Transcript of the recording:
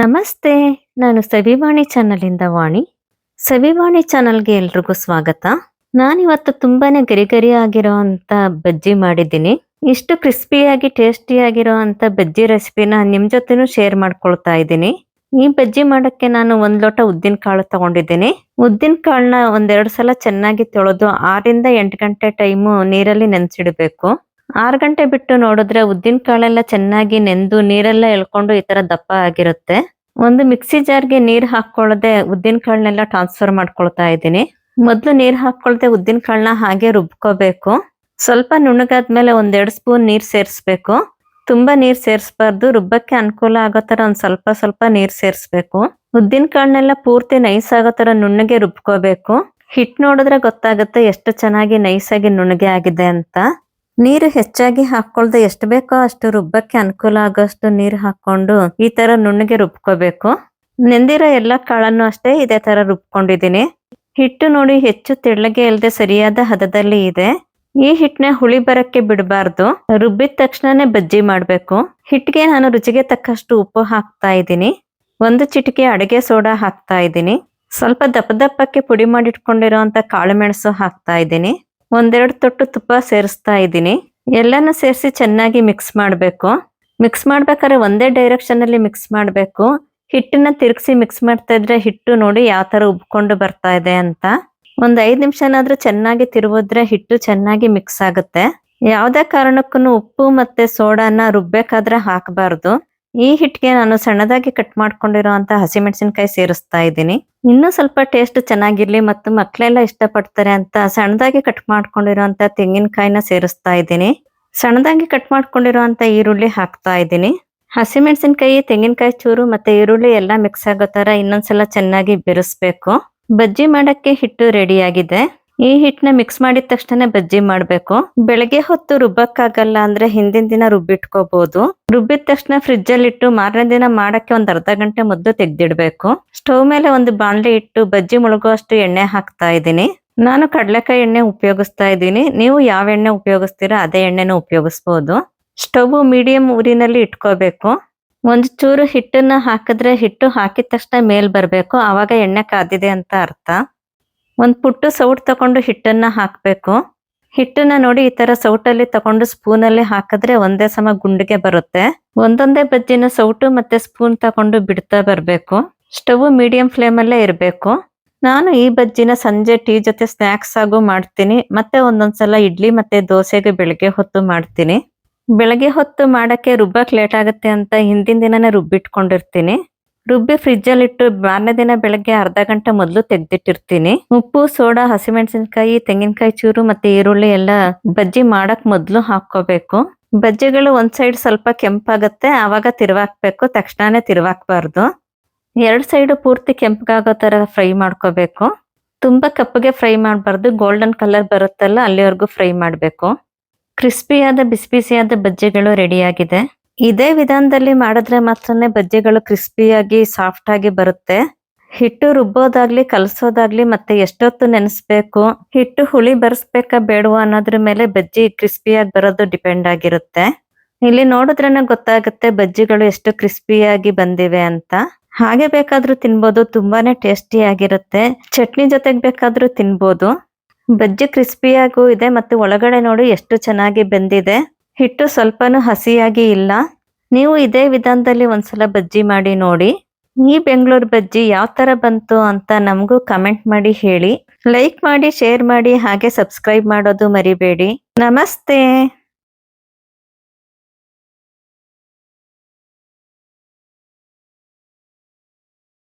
ನಮಸ್ತೆ, ನಾನು ಸವಿವಾಣಿ ಚಾನಲಿಂದ ವಾಣಿ. ಸವಿವಾಣಿ ಚಾನಲ್ಗೆ ಎಲ್ರಿಗೂ ಸ್ವಾಗತ. ನಾನಿವತ್ತು ತುಂಬಾನೇ ಗರಿ ಗರಿ ಆಗಿರೋ ಅಂತ ಬಜ್ಜಿ ಮಾಡಿದ್ದೀನಿ. ಇಷ್ಟು ಕ್ರಿಸ್ಪಿಯಾಗಿ ಟೇಸ್ಟಿ ಆಗಿರೋ ಅಂತ ಬಜ್ಜಿ ರೆಸಿಪಿನ ನಿಮ್ ಜೊತೆನೂ ಶೇರ್ ಮಾಡ್ಕೊಳ್ತಾ ಇದ್ದೀನಿ. ಈ ಬಜ್ಜಿ ಮಾಡಕ್ಕೆ ನಾನು ಒಂದ್ ಲೋಟ ಉದ್ದಿನ ಕಾಳು ತಗೊಂಡಿದ್ದೀನಿ. ಉದ್ದಿನ ಕಾಳನ್ನ ಒಂದೆರಡು ಸಲ ಚೆನ್ನಾಗಿ ತೊಳೆದು ಆರಿಂದ ಎಂಟು ಗಂಟೆ ಟೈಮು ನೀರಲ್ಲಿ ನೆನ್ಸಿಡ್ಬೇಕು. ಆರು ಗಂಟೆ ಬಿಟ್ಟು ನೋಡಿದ್ರೆ ಉದ್ದಿನ ಕಾಳೆಲ್ಲ ಚೆನ್ನಾಗಿ ನೆಂದು ನೀರೆಲ್ಲ ಎಳ್ಕೊಂಡು ಈ ತರ ದಪ್ಪ ಆಗಿರುತ್ತೆ. ಒಂದು ಮಿಕ್ಸಿ ಜಾರ್ಗೆ ನೀರ್ ಹಾಕೊಳ್ಳದೆ ಉದ್ದಿನ ಕಾಳನ್ನೆಲ್ಲ ಟ್ರಾನ್ಸ್ಫರ್ ಮಾಡ್ಕೊಳ್ತಾ ಇದ್ದೀನಿ. ಮೊದ್ಲು ನೀರ್ ಹಾಕೊಳ್ದೆ ಉದ್ದಿನ ಕಾಳನ್ನ ಹಾಗೆ ರುಬ್ಕೋಬೇಕು. ಸ್ವಲ್ಪ ನುಣ್ಣಗಾದ್ಮೇಲೆ ಒಂದೆರಡು ಸ್ಪೂನ್ ನೀರ್ ಸೇರಿಸ್ಬೇಕು. ತುಂಬಾ ನೀರ್ ಸೇರಿಸಬಾರ್ದು. ರುಬ್ಬಕ್ಕೆ ಅನುಕೂಲ ಆಗೋ ತರ ಒಂದ್ ಸ್ವಲ್ಪ ಸ್ವಲ್ಪ ನೀರ್ ಸೇರಿಸ್ಬೇಕು. ಉದ್ದಿನ ಕಾಳನ್ನೆಲ್ಲ ಪೂರ್ತಿ ನೈಸ್ ಆಗೋ ತರ ನುಣ್ಣಗೆ ರುಬ್ಕೋಬೇಕು. ಹಿಟ್ ನೋಡಿದ್ರೆ ಗೊತ್ತಾಗುತ್ತೆ ಎಷ್ಟು ಚೆನ್ನಾಗಿ ನೈಸ್ ಆಗಿ ನುಣ್ಣಗೆ ಆಗಿದೆ ಅಂತ. ನೀರು ಹೆಚ್ಚಾಗಿ ಹಾಕೊಳ್ದೆ ಎಷ್ಟು ಬೇಕೋ ಅಷ್ಟು ರುಬ್ಬಕ್ಕೆ ಅನುಕೂಲ ಆಗೋಷ್ಟು ನೀರು ಹಾಕೊಂಡು ಈ ತರ ನುಣ್ಣಗೆ ರುಬ್ಕೋಬೇಕು. ನೆಂದಿರೋ ಎಲ್ಲ ಕಾಳನ್ನು ಅಷ್ಟೇ ಇದೇ ತರ ರುಬ್ಕೊಂಡಿದ್ದೀನಿ. ಹಿಟ್ಟು ನೋಡಿ ಹೆಚ್ಚು ತೆಳ್ಳಗೆ ಇಲ್ಲದೆ ಸರಿಯಾದ ಹದದಲ್ಲಿ ಇದೆ. ಈ ಹಿಟ್ಟನ್ನ ಹುಳಿ ಬರಕ್ಕೆ ಬಿಡಬಾರ್ದು. ರುಬ್ಬಿದ ತಕ್ಷಣನೇ ಬಜ್ಜಿ ಮಾಡಬೇಕು. ಹಿಟ್ಟಿಗೆ ನಾನು ರುಚಿಗೆ ತಕ್ಕಷ್ಟು ಉಪ್ಪು ಹಾಕ್ತಾ ಇದ್ದೀನಿ. ಒಂದು ಚಿಟಿಕೆ ಅಡುಗೆ ಸೋಡಾ ಹಾಕ್ತಾ ಇದ್ದೀನಿ. ಸ್ವಲ್ಪ ದಪ್ಪ ದಪ್ಪಕ್ಕೆ ಪುಡಿ ಮಾಡಿಟ್ಕೊಂಡಿರೋಂತ ಕಾಳು ಮೆಣಸು ಹಾಕ್ತಾ ಇದ್ದೀನಿ. ಒಂದೆರಡು ತೊಟ್ಟು ತುಪ್ಪ ಸೇರಿಸ್ತಾ ಇದ್ದೀನಿ. ಎಲ್ಲಾನು ಸೇರಿಸಿ ಚೆನ್ನಾಗಿ ಮಿಕ್ಸ್ ಮಾಡಬೇಕು. ಮಿಕ್ಸ್ ಮಾಡ್ಬೇಕಾದ್ರೆ ಒಂದೇ ಡೈರೆಕ್ಷನ್ ಅಲ್ಲಿ ಮಿಕ್ಸ್ ಮಾಡಬೇಕು. ಹಿಟ್ಟನ್ನ ತಿರುಗಿಸಿ ಮಿಕ್ಸ್ ಮಾಡ್ತಾ ಇದ್ರೆ ಹಿಟ್ಟು ನೋಡಿ ಯಾವ ತರ ಉಬ್ಕೊಂಡು ಬರ್ತಾ ಇದೆ ಅಂತ. ಒಂದು ಐದು ನಿಮಿಷನಾದ್ರೂ ಚೆನ್ನಾಗಿ ತಿರುವಿದ್ರೆ ಹಿಟ್ಟು ಚೆನ್ನಾಗಿ ಮಿಕ್ಸ್ ಆಗುತ್ತೆ. ಯಾವುದೇ ಕಾರಣಕ್ಕೂ ಉಪ್ಪು ಮತ್ತೆ ಸೋಡಾನ ರುಬ್ಬೇಕಾದ್ರೆ ಹಾಕಬಾರ್ದು. ಈ ಹಿಟ್ಟಿಗೆ ನಾನು ಸಣ್ಣದಾಗಿ ಕಟ್ ಮಾಡ್ಕೊಂಡಿರೋ ಅಂತ ಹಸಿಮೆಣಸಿನಕಾಯಿ ಸೇರಿಸ್ತಾ ಇದ್ದೀನಿ. ಇನ್ನೂ ಸ್ವಲ್ಪ ಟೇಸ್ಟ್ ಚೆನ್ನಾಗಿರ್ಲಿ ಮತ್ತು ಮಕ್ಕಳೆಲ್ಲ ಇಷ್ಟಪಡ್ತಾರೆ ಅಂತ ಸಣ್ಣದಾಗಿ ಕಟ್ ಮಾಡ್ಕೊಂಡಿರೋ ಅಂತ ತೆಂಗಿನಕಾಯಿನ ಸೇರಿಸ್ತಾ ಇದ್ದೀನಿ. ಸಣ್ಣದಾಗಿ ಕಟ್ ಮಾಡ್ಕೊಂಡಿರೋ ಅಂತ ಈರುಳ್ಳಿ ಹಾಕ್ತಾ ಇದ್ದೀನಿ. ಹಸಿಮೆಣಸಿನಕಾಯಿ ತೆಂಗಿನಕಾಯಿ ಚೂರು ಮತ್ತೆ ಈರುಳ್ಳಿ ಎಲ್ಲ ಮಿಕ್ಸ್ ಆಗೋ ತರ ಇನ್ನೊಂದ್ಸಲ ಚೆನ್ನಾಗಿ ಬೆರೆಸ್ಬೇಕು. ಬಜ್ಜಿ ಮಾಡಕ್ಕೆ ಹಿಟ್ಟು ರೆಡಿ ಆಗಿದೆ. ಈ ಹಿಟ್ಟನ್ನ ಮಿಕ್ಸ್ ಮಾಡಿದ ತಕ್ಷಣ ಬಜ್ಜಿ ಮಾಡ್ಬೇಕು. ಬೆಳಗ್ಗೆ ಹೊತ್ತು ರುಬ್ಬಕ್ಕಾಗಲ್ಲ ಅಂದ್ರೆ ಹಿಂದಿನ ದಿನ ರುಬ್ಬಿಟ್ಕೋಬಹುದು ರುಬ್ಬಿದ ತಕ್ಷಣ ಫ್ರಿಜ್ ಅಲ್ಲಿ ಇಟ್ಟು ಮಾರನೇ ದಿನ ಮಾಡಕ್ಕೆ ಒಂದ್ ಅರ್ಧ ಗಂಟೆ ಮೊದಲು ತೆಗ್ದಿಡ್ಬೇಕು. ಸ್ಟವ್ ಮೇಲೆ ಒಂದು ಬಾಣಲೆ ಇಟ್ಟು ಬಜ್ಜಿ ಮುಳುಗುವಷ್ಟು ಎಣ್ಣೆ ಹಾಕ್ತಾ ಇದ್ದೀನಿ. ನಾನು ಕಡಲೆಕಾಯಿ ಎಣ್ಣೆ ಉಪಯೋಗಿಸ್ತಾ ಇದ್ದೀನಿ. ನೀವು ಯಾವ ಎಣ್ಣೆ ಉಪಯೋಗಿಸ್ತೀರಾ ಅದೇ ಎಣ್ಣೆನೂ ಉಪಯೋಗಿಸ್ಬೋದು. ಸ್ಟವ್ ಮೀಡಿಯಂ ಊರಿನಲ್ಲಿ ಇಟ್ಕೋಬೇಕು. ಒಂದು ಚೂರು ಹಿಟ್ಟನ್ನ ಹಾಕಿದ್ರೆ ಹಿಟ್ಟು ಹಾಕಿದ ತಕ್ಷಣ ಮೇಲ್ ಬರಬೇಕು. ಆವಾಗ ಎಣ್ಣೆ ಕಾದಿದೆ ಅಂತ ಅರ್ಥ. ಒಂದ್ ಪುಟ್ಟು ಸೌಟ್ ತಕೊಂಡು ಹಿಟ್ಟನ್ನ ಹಾಕಬೇಕು. ಹಿಟ್ಟನ್ನ ನೋಡಿ ಈ ತರ ಸೌಟಲ್ಲಿ ತಕೊಂಡು ಸ್ಪೂನ್ ಅಲ್ಲಿ ಹಾಕಿದ್ರೆ ಒಂದೇ ಸಮ ಗುಂಡಿಗೆ ಬರುತ್ತೆ. ಒಂದೊಂದೇ ಬಜ್ಜಿನ ಸೌಟು ಮತ್ತೆ ಸ್ಪೂನ್ ತಕೊಂಡು ಬಿಡ್ತಾ ಬರಬೇಕು. ಸ್ಟವ್ ಮೀಡಿಯಂ ಫ್ಲೇಮ್ ಅಲ್ಲೇ ಇರಬೇಕು. ನಾನು ಈ ಬಜ್ಜಿನ ಸಂಜೆ ಟೀ ಜೊತೆ ಸ್ನಾಕ್ಸ್ ಆಗು ಮಾಡ್ತೀನಿ. ಮತ್ತೆ ಒಂದೊಂದ್ಸಲ ಇಡ್ಲಿ ಮತ್ತೆ ದೋಸೆಗೆ ಬೆಳಗ್ಗೆ ಹೊತ್ತು ಮಾಡ್ತೀನಿ. ಬೆಳಗ್ಗೆ ಹೊತ್ತು ಮಾಡಕ್ಕೆ ರುಬ್ಬಕ್ ಲೇಟ್ ಆಗುತ್ತೆ ಅಂತ ಹಿಂದಿನ ದಿನನೇ ರುಬ್ಬಿಟ್ಕೊಂಡಿರ್ತೀನಿ. ರುಬ್ಬಿ ಫ್ರಿಜ್ ಅಲ್ಲಿ ಇಟ್ಟು ಮಾರನೇ ದಿನ ಬೆಳಗ್ಗೆ ಅರ್ಧ ಗಂಟೆ ಮೊದಲು ತೆಗ್ದಿಟ್ಟಿರ್ತೀನಿ. ಉಪ್ಪು, ಸೋಡಾ, ಹಸಿಮೆಣಸಿನಕಾಯಿ, ತೆಂಗಿನಕಾಯಿ ಚೂರು ಮತ್ತೆ ಈರುಳ್ಳಿ ಎಲ್ಲ ಬಜ್ಜಿ ಮಾಡಕ್ ಮೊದಲು ಹಾಕೋಬೇಕು ಬಜ್ಜಿಗಳು ಒಂದ್ ಸೈಡ್ ಸ್ವಲ್ಪ ಕೆಂಪಾಗತ್ತೆ, ಆವಾಗ ತಿರ್ವಾಕ್ಬೇಕು, ತಕ್ಷಣನೇ ತಿರ್ವಾಕ್ಬಾರ್ದು. ಎರಡು ಸೈಡ್ ಪೂರ್ತಿ ಕೆಂಪಗಾಗೋ ತರ ಫ್ರೈ ಮಾಡ್ಕೋಬೇಕು. ತುಂಬಾ ಕಪ್ಪಗೆ ಫ್ರೈ ಮಾಡಬಾರ್ದು, ಗೋಲ್ಡನ್ ಕಲರ್ ಬರುತ್ತಲ್ಲ ಅಲ್ಲಿವರೆಗೂ ಫ್ರೈ ಮಾಡಬೇಕು. ಕ್ರಿಸ್ಪಿಯಾದ, ಬಿಸಿ ಬಿಸಿಯಾದ ಬಜ್ಜಿಗಳು ರೆಡಿಯಾಗಿದೆ. ಇದೇ ವಿಧಾನದಲ್ಲಿ ಮಾಡಿದ್ರೆ ಮಾತ್ರನೇ ಬಜ್ಜಿಗಳು ಕ್ರಿಸ್ಪಿಯಾಗಿ ಸಾಫ್ಟ್ ಆಗಿ ಬರುತ್ತೆ. ಹಿಟ್ಟು ರುಬ್ಬೋದಾಗ್ಲಿ, ಕಲಸೋದಾಗ್ಲಿ, ಮತ್ತೆ ಎಷ್ಟೊತ್ತು ನೆನೆಸ್ಬೇಕು, ಹಿಟ್ಟು ಹುಳಿ ಬರ್ಸ್ಬೇಕಾ ಬೇಡವಾ ಅನ್ನೋದ್ರ ಮೇಲೆ ಬಜ್ಜಿ ಕ್ರಿಸ್ಪಿಯಾಗಿ ಬರೋದು ಡಿಪೆಂಡ್ ಆಗಿರುತ್ತೆ. ಇಲ್ಲಿ ನೋಡಿದ್ರೇನೆ ಗೊತ್ತಾಗುತ್ತೆ ಬಜ್ಜಿಗಳು ಎಷ್ಟು ಕ್ರಿಸ್ಪಿಯಾಗಿ ಬಂದಿವೆ ಅಂತ. ಹಾಗೆ ಬೇಕಾದ್ರೂ ತಿನ್ಬೋದು, ತುಂಬಾನೇ ಟೇಸ್ಟಿ ಆಗಿರುತ್ತೆ. ಚಟ್ನಿ ಜೊತೆಗೆ ಬೇಕಾದ್ರೂ ತಿನ್ಬೋದು. ಬಜ್ಜಿ ಕ್ರಿಸ್ಪಿಯಾಗೂ ಇದೆ, ಮತ್ತು ಒಳಗಡೆ ನೋಡಿ ಎಷ್ಟು ಚೆನ್ನಾಗಿ ಬೆಂದಿದೆ. ಹಿಟ್ಟು ಸ್ವಲ್ಪನೂ ಹಸಿಯಾಗಿ ಇಲ್ಲ. ನೀವು ಇದೇ ವಿಧಾನದಲ್ಲಿ ಒಂದ್ಸಲ ಬಜ್ಜಿ ಮಾಡಿ ನೋಡಿ. ಈ ಬೆಂಗಳೂರು ಬಜ್ಜಿ ಯಾವ ತರ ಬಂತು ಅಂತ ನಮಗೂ ಕಮೆಂಟ್ ಮಾಡಿ ಹೇಳಿ. ಲೈಕ್ ಮಾಡಿ, ಶೇರ್ ಮಾಡಿ, ಹಾಗೆ ಸಬ್ಸ್ಕ್ರೈಬ್ ಮಾಡೋದು ಮರಿಬೇಡಿ. ನಮಸ್ತೆ!